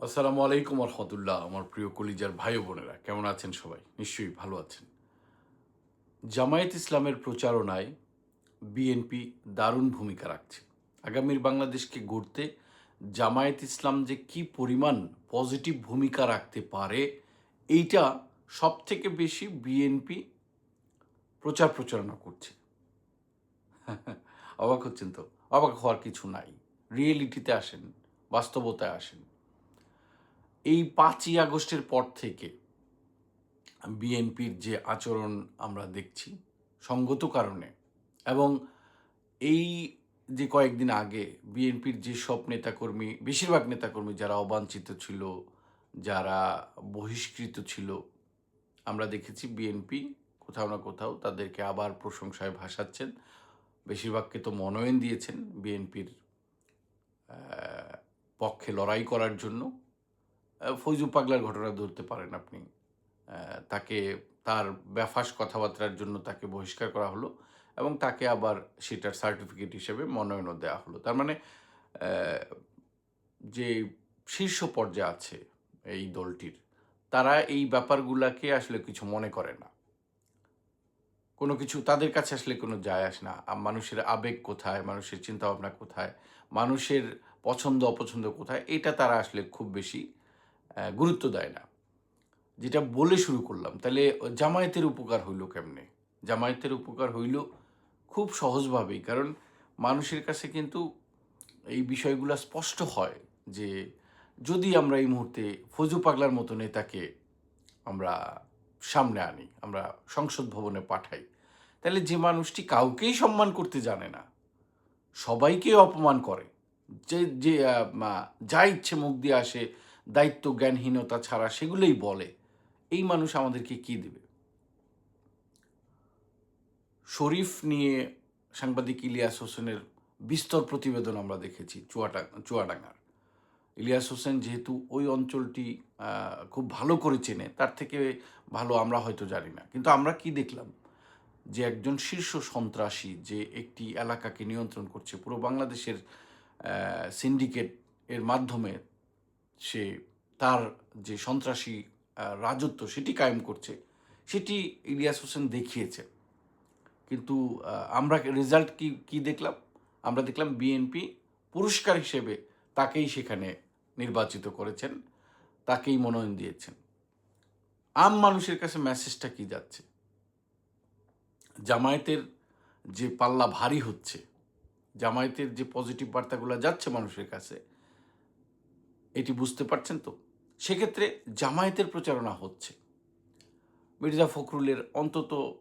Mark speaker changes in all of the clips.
Speaker 1: আসসালামু আলাইকুম রহমতুল্লাহ আমার প্রিয় কলিজার ভাই বোনেরা। কেমন আছেন সবাই? নিশ্চয়ই ভালো আছেন। জামায়াত ইসলামের প্রচারণায় বিএনপি দারুণ ভূমিকা রাখছে। আগামীর বাংলাদেশকে গড়তে জামায়াত ইসলাম যে কি পরিমাণ পজিটিভ ভূমিকা রাখতে পারে, এইটা সব থেকে বেশি বিএনপি প্রচার প্রচারণা করছে। অবাক হচ্ছেন তো? অবাক হওয়ার কিছু নাই। রিয়েলিটিতে আসেন, বাস্তবতায় আসেন। এই পাঁচই আগস্টের পর থেকে বিএনপির যে আচরণ আমরা দেখছি সঙ্গত কারণে এবং এই যে কয়েকদিন আগে বিএনপির যে সব নেতাকর্মী, বেশিরভাগ নেতাকর্মী যারা অবাঞ্ছিত ছিল, যারা বহিষ্কৃত ছিল, আমরা দেখেছি বিএনপি কোথাও না কোথাও তাদেরকে আবার প্রশংসায় ভাসাচ্ছেন। বেশিরভাগকে তো মনোনয়ন দিয়েছেন বিএনপির পক্ষে লড়াই করার জন্য। ফৈজু পাগলার ঘটনা ধরতে পারেন আপনি। তাকে তার ব্যাফাস কথাবার্তার জন্য তাকে বহিষ্কার করা হলো এবং তাকে আবার সেটার সার্টিফিকেট হিসেবে মনোনয়নও দেওয়া হলো। তার মানে যে শীর্ষ পর্যায়ে আছে এই দলটির, তারা এই ব্যাপারগুলাকে আসলে কিছু মনে করে না। কোনো কিছু তাদের কাছে আসলে কোনো যায় আসে না। মানুষের আবেগ কোথায়? মানুষের চিন্তাভাবনা কোথায়? মানুষের পছন্দ অপছন্দ কোথায়? এটা তারা আসলে খুব বেশি গুরুত্ব দেয় না। যেটা বলে শুরু করলাম, তাহলে জামায়াতের উপকার হইল কেমনে? জামায়াতের উপকার হইল খুব সহজভাবেই, কারণ মানুষের কাছে কিন্তু এই বিষয়গুলো স্পষ্ট হয় যে যদি আমরা এই মুহূর্তে ফজু পাগলার মতো নেতাকে আমরা সামনে আনি, আমরা সংসদ ভবনে পাঠাই, তাহলে যে মানুষটি কাউকেই সম্মান করতে জানে না, সবাইকে অপমান করে। যে যে যা ইচ্ছে মুখ দিয়ে আসে দায়িত্ব জ্ঞানহীনতা ছাড়া সেগুলোই বলে। এই মানুষ আমাদেরকে কি দেবে? শরীফ নিয়ে সাংবাদিক ইলিয়াস হোসেনের বিস্তর প্রতিবেদন আমরা দেখেছি চুয়াটা চুয়াডাঙ্গার। ইলিয়াস হোসেন যেহেতু ওই অঞ্চলটি খুব ভালো করে চেনে, তার থেকে ভালো আমরা হয়তো জানি না। কিন্তু আমরা কি দেখলাম? যে একজন শীর্ষ সন্ত্রাসী যে একটি এলাকাকে নিয়ন্ত্রণ করছে, পুরো বাংলাদেশের সিন্ডিকেট এর মাধ্যমে সে তার যে সন্ত্রাসী রাজত্ব সেটি কায়েম করছে, সেটি ইলিয়াস হোসেন দেখিয়েছে। কিন্তু আমরা রেজাল্ট কি কি দেখলাম? আমরা দেখলাম বিএনপি পুরস্কার হিসেবে তাকেই সেখানে নির্বাচিত করেছেন, তাকেই মনোনয়ন দিয়েছেন। আম মানুষের কাছে মেসেজটা কি যাচ্ছে? জামায়াতের যে পাল্লা ভারী হচ্ছে, জামায়াতের যে পজিটিভ বার্তাগুলো যাচ্ছে মানুষের কাছে বুঝতে পারছেন তো? সেক্ষেত্রে জামায়াতের প্রচারণা হচ্ছে। মির্জা ফখরুলের অন্তত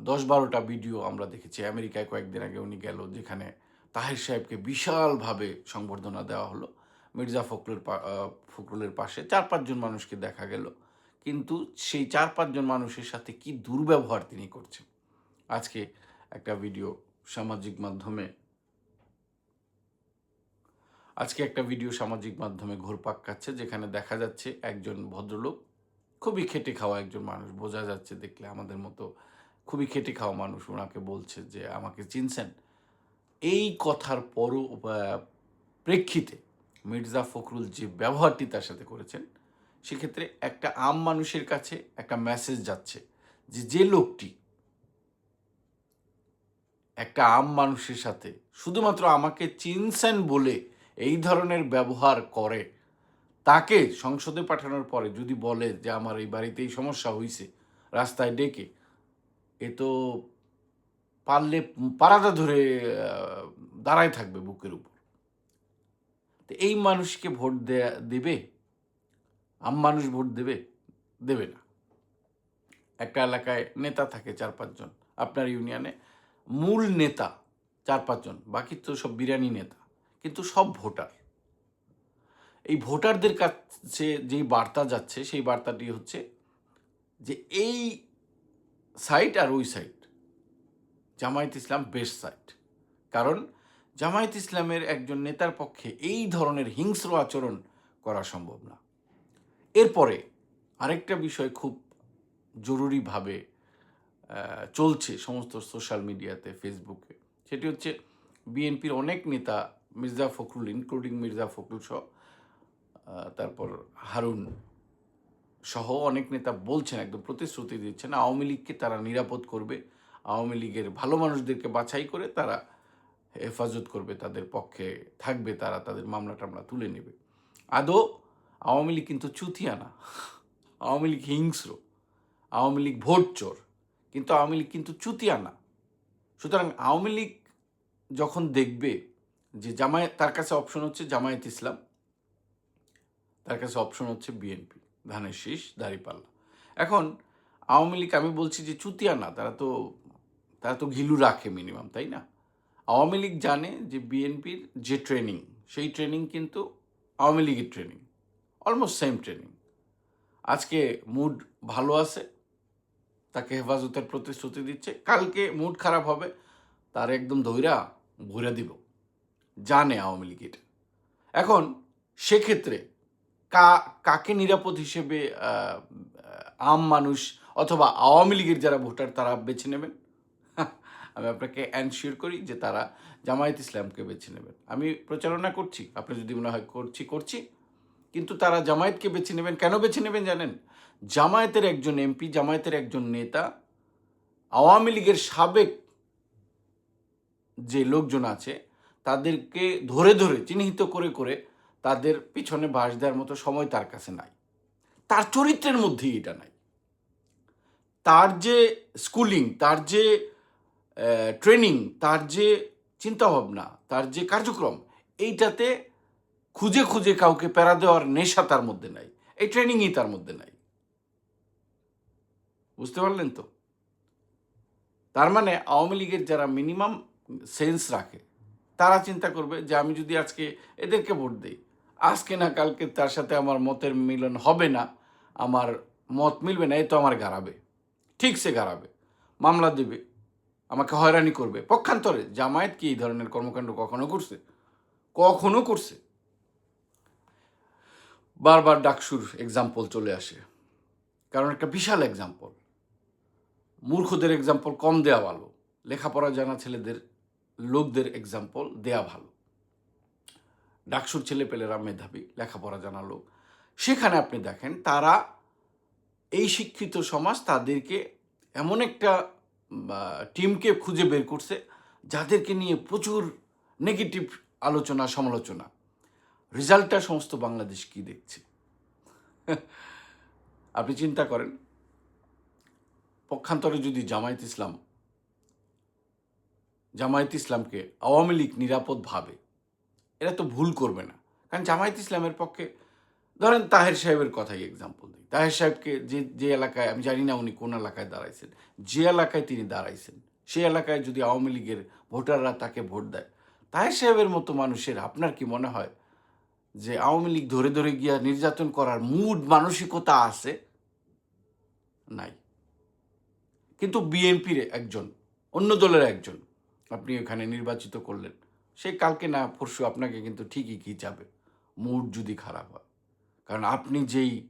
Speaker 1: দশ বারোটা ভিডিও আমরা দেখেছি। আমেরিকায় কয়েকদিন আগে উনি গেল, যেখানে তাহের সাহেবকে বিশালভাবে সংবর্ধনা দেওয়া হলো। মির্জা ফখরুলের ফখরুলের পাশে চার পাঁচজন মানুষকে দেখা গেল। কিন্তু সেই চার পাঁচজন মানুষের সাথে কি দুর্ব্যবহার তিনি করছেন? আজকে একটা ভিডিও সামাজিক মাধ্যমে আজকে একটা ভিডিও সামাজিক মাধ্যমে ঘুরপাক খাচ্ছে যেখানে দেখা যাচ্ছে একজন ভদ্রলোক খুবই খেটে খাওয়া একজন মানুষ। বোঝা যাচ্ছে দেখলে আমাদের মতো খুবই খেটে খাওয়া মানুষ ওনাকে বলছে যে আমাকে চিনছেন। এই কথার আহ, প্রেক্ষিতে মির্জা ফখরুল যে ব্যবহারটি তার সাথে করেছেন সেক্ষেত্রে একটা আম মানুষের কাছে একটা মেসেজ যাচ্ছে যে যে লোকটি একটা আম মানুষের সাথে শুধুমাত্র আমাকে চিনছেন বলে এই ধরনের ব্যবহার করে, তাকে সংসদে পাঠানোর পরে যদি বলে যে আমার এই বাড়িতে এই সমস্যা হয়েছে রাস্তায় ডেকে, এ তো পারলে পাড়াটা ধরে দাঁড়ায় থাকবে বুকের উপর। তো এই মানুষকে ভোট দেয়া, দেবে? আম মানুষ ভোট দেবে? দেবে না। একটা এলাকায় নেতা থাকে চার পাঁচজন, আপনার ইউনিয়নে, মূল নেতা চার পাঁচজন, বাকি তো সব বিরিয়ানি নেতা। কিন্তু সব ভোটার। এই ভোটারদের কাছে যেই বার্তা যাচ্ছে, সেই বার্তাটি হচ্ছে যে এই সাইট আর ওই site, Jamaat Islam best site. কারণ জামায়াত ইসলামের একজন নেতার পক্ষে এই ধরনের হিংস্র আচরণ করা সম্ভব না। এরপরে আরেকটা বিষয় খুব জরুরিভাবে চলছে সমস্ত সোশ্যাল মিডিয়াতে, ফেসবুকে। সেটি হচ্ছে বিএনপির অনেক নেতা মির্জা ফখরুল ইনক্লুডিং মির্জা ফখরুল সহ তারপর হারুন সহ অনেক নেতা বলছেন, একদম প্রতিশ্রুতি দিচ্ছেন, আওয়ামী লীগকে তারা নিরাপদ করবে, আওয়ামী লীগের ভালো মানুষদেরকে বাছাই করে তারা হেফাজত করবে, তাদের পক্ষে থাকবে তারা, তাদের মামলা টামলা তুলে নেবে। আদৌ আওয়ামী লীগ কিন্তু চুতিয়া না, আওয়ামী লীগ হিংস্র, আওয়ামী লীগ ভোট চোর, কিন্তু আওয়ামী লীগ কিন্তু চুতিয়া না। সুতরাং আওয়ামী লীগ যখন দেখবে যে জামায়াত, তার কাছে অপশন হচ্ছে জামায়াত ইসলাম, তার কাছে অপশন হচ্ছে বিএনপি ধানের শীষ দাঁড়িপাল্লা। এখন আওয়ামী লীগ, আমি বলছি যে চুতিয়া না, তারা তো তারা তো ঘিলু রাখে মিনিমাম তাই না? আওয়ামী লীগ জানে যে বিএনপির যে ট্রেনিং সেই ট্রেনিং কিন্তু আওয়ামী লীগের ট্রেনিং অলমোস্ট সেম ট্রেনিং আজকে মুড ভালো আছে, তাকে হেফাজতের প্রতিশ্রুতি দিচ্ছে, কালকে মুড খারাপ হবে, তার একদম ধৈরা ঘুরে দিব। জানে আওয়ামী লীগের। এখন সেক্ষেত্রে কা, কাকে নিরাপদ হিসেবে আম মানুষ অথবা আওয়ামী লীগের যারা ভোটার তারা বেছে নেবেন? আমি আপনাকে অ্যানশিওর করি যে তারা জামায়াত ইসলামকে বেছে নেবেন। আমি প্রচারণা করছি, আপনি যদি মনে হয় করছি করছি। কিন্তু তারা জামায়াতকে বেছে নেবেন, কেন বেছে নেবেন জানেন? জামায়াতের একজন এমপি, জামায়াতের একজন নেতা, আওয়ামী লীগের সাবেক যে লোকজন আছে তাদেরকে ধরে ধরে, চিহ্নিত করে করে তাদের পিছনে বাস দেওয়ার মতো সময় তার কাছে নাই। তার চরিত্রের মধ্যেই এটা নাই। তার যে স্কুলিং তার যে ট্রেনিং তার যে চিন্তাভাবনা, তার যে কার্যক্রম, এইটাতে খুঁজে খুঁজে কাউকে প্যারা দেওয়ার নেশা তার মধ্যে নাই। এই ট্রেনিংই তার মধ্যে নাই। বুঝতে পারলেন তো? তার মানে আওয়ামী লীগের যারা মিনিমাম সেন্স রাখে তারা চিন্তা করবে যে আমি যদি আজকে এদেরকে ভোট দিই, আজকে না কালকে তার সাথে আমার মতের মিলন হবে না, আমার মত মিলবে না, এ তো আমার গাড়াবে ঠিক সে গাড়াবে মামলা দেবে, আমাকে হয়রানি করবে। পক্ষান্তরে জামায়াত কি এই ধরনের কর্মকাণ্ড কখনো করছে? কখনো করছে। বারবার ডাকসুর এক্সাম্পল চলে আসে। কারণ একটা বিশাল এক্সাম্পল মূর্খদের এক্সাম্পল কম দেওয়া ভালো। লেখাপড়া জানা ছেলেদের লোকদের এক্সাম্পল দেয়া ভালো। ডাকসুর ছেলে পেলেরা মেধাবী, লেখাপড়া জানা লোক। সেখানে আপনি দেখেন তারা এই শিক্ষিত সমাজ তাদেরকে এমন একটা টিমকে খুঁজে বের করছে যাদেরকে নিয়ে প্রচুর নেগেটিভ আলোচনা, সমালোচনা। রেজাল্টটা সমস্ত বাংলাদেশ কি দেখছে? আপনি চিন্তা করেন, পক্ষান্তরে যদি জামায়াত ইসলাম জামায়াত ইসলামকে আওয়ামী লীগ নিরাপদ ভাবে। এরা তো ভুল করবে না। কারণ জামায়াত ইসলামের পক্ষে, ধরেন তাহের সাহেবের কথাই এক্সাম্পল দিই। তাহের সাহেবকে যে যে এলাকায়, আমি জানি না উনি কোন এলাকায় দাঁড়াইছেন। যে এলাকায় তিনি দাঁড়াইছেন, সেই এলাকায় যদি আওয়ামী লীগের ভোটাররা তাকে ভোট দেয়, তাহের সাহেবের মতো মানুষের আপনার কি মনে হয় যে আওয়ামী লীগ ধরে ধরে গিয়া নির্যাতন করার মুড মানসিকতা আছে? নাই। কিন্তু বিএনপির একজন, অন্য দলের একজন আপনি ওখানে নির্বাচিত করলেন। সে কালকে না, পরশু আপনাকে কিন্তু ঠিকই কি যাবে। মুড যদি খারাপ হয়। কারণ আপনি যেই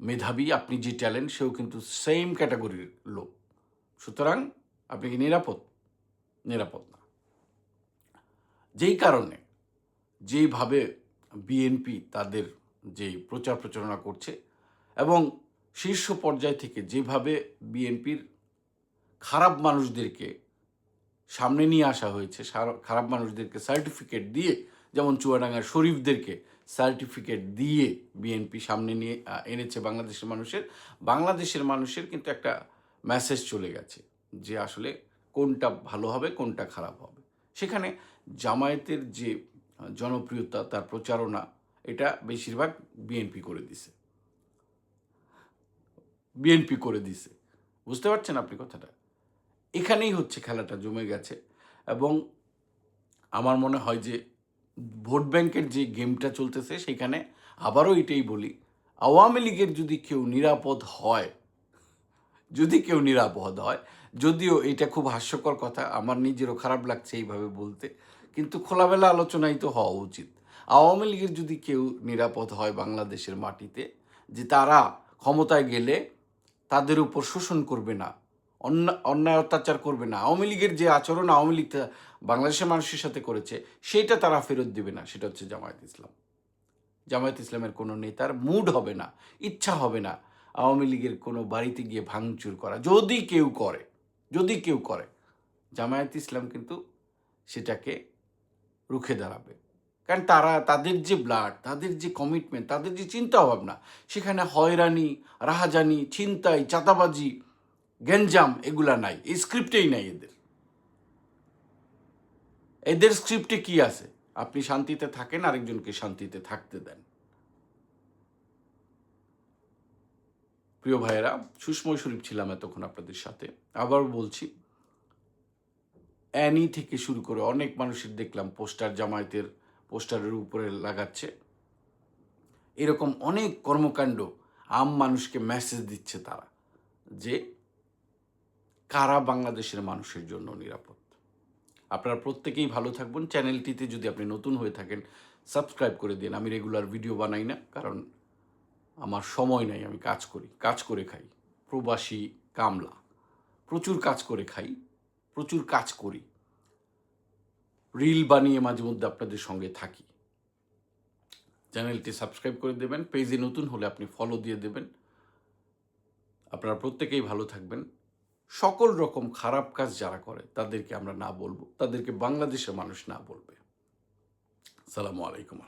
Speaker 1: মেধাবী, আপনি যে ট্যালেন্ট সেও কিন্তু সেম ক্যাটাগরির লোক। সুতরাং আপনি কি নিরাপদ? নিরাপদ না। যেই কারণে যেইভাবে বিএনপি তাদের যে প্রচার প্রচারণা করছে এবং শীর্ষ পর্যায় থেকে যেভাবে বিএনপির খারাপ মানুষদেরকে সামনে নিয়ে আসা হয়েছে। খারাপ মানুষদেরকে সার্টিফিকেট দিয়ে, যেমন চুয়াডাঙ্গার শরীফদেরকে সার্টিফিকেট দিয়ে বিএনপি সামনে নিয়ে এনেছে বাংলাদেশের মানুষের। বাংলাদেশের মানুষের কিন্তু একটা মেসেজ চলে গেছে যে আসলে কোনটা ভালো হবে, কোনটা খারাপ হবে। সেখানে জামায়াতের যে জনপ্রিয়তা, তার প্রচারণা, এটা বেশিরভাগ বিএনপি করে দিছে। বিএনপি করে দিছে। বুঝতে পারছেন আপনি কথাটা? এখানেই হচ্ছে খেলাটা জমে গেছে। এবং আমার মনে হয় যে ভোট ব্যাংকের যে গেমটা চলতেছে সেখানে আবারও এটাই বলি, আওয়ামী লীগের যদি কেউ নিরাপদ হয়, যদি কেউ নিরাপদ হয়, যদিও এটা খুব হাস্যকর কথা, আমার নিজেরও খারাপ লাগছে এইভাবে বলতে, কিন্তু খোলামেলা আলোচনাই তো হওয়া উচিত। আওয়ামী লীগের যদি কেউ নিরাপদ হয় বাংলাদেশের মাটিতে, যে তারা ক্ষমতায় গেলে তাদের উপর শোষণ করবে না অন্যায় অত্যাচার করবে না। আওয়ামী লীগের যে আচরণ আওয়ামী লীগ বাংলাদেশের মানুষের সাথে করেছে, সেটা তারা ফেরত দিবে না। সেটা হচ্ছে জামায়াত ইসলাম। জামায়াত ইসলামের কোনো নেতার মুড হবে না, ইচ্ছা হবে না আওয়ামী লীগের কোনো বাড়িতে গিয়ে ভাঙচুর করা। যদি কেউ করে, যদি কেউ করে, জামায়াত ইসলাম কিন্তু সেটাকে রুখে দাঁড়াবে। কারণ তারা, তাদের যে ব্লাড, তাদের যে কমিটমেন্ট তাদের যে চিন্তা ভাবনা সেখানে হয়রানি, রাহাজানি, ছিনতাই, চাঁদাবাজি গ্যাঞ্জাম এগুলা নাই, এই স্ক্রিপ্টেই নাই এদের। এদের স্ক্রিপ্টে কি আছে? আপনি শান্তিতে থাকেন, আরেকজনকে শান্তিতে থাকতে দেন। প্রিয় ভাইয়েরা, সুষময় শরীফ ছিলাম এতক্ষণ আপনাদের সাথে। আবার বলছি, অ্যানি থেকে শুরু করে অনেক মানুষের দেখলাম পোস্টার জামায়াতের পোস্টারের উপরে লাগাচ্ছে। এরকম অনেক কর্মকাণ্ড, আম মানুষকে মেসেজ দিচ্ছে তারা যে কারা বাংলাদেশের মানুষের জন্য নিরাপদ? আপনারা প্রত্যেকেই ভালো থাকবেন। চ্যানেলটিতে যদি আপনি নতুন হয়ে থাকেন, সাবস্ক্রাইব করে দিন। আমি রেগুলার ভিডিও বানাই না, কারণ আমার সময় নাই, আমি কাজ করি, কাজ করে খাই। প্রবাসী কামলা, প্রচুর কাজ করে খাই, প্রচুর কাজ করি। রিল বানিয়ে মাঝে মধ্যে আপনাদের সঙ্গে থাকি। চ্যানেলটি সাবস্ক্রাইব করে দেবেন, পেজে নতুন হলে আপনি ফলো দিয়ে দেবেন। আপনারা প্রত্যেকেই ভালো থাকবেন। সকল রকম খারাপ কাজ যারা করে, তাদেরকে আমরা না বলব, তাদেরকে বাংলাদেশের মানুষ না বলবে। সালামু আলাইকুম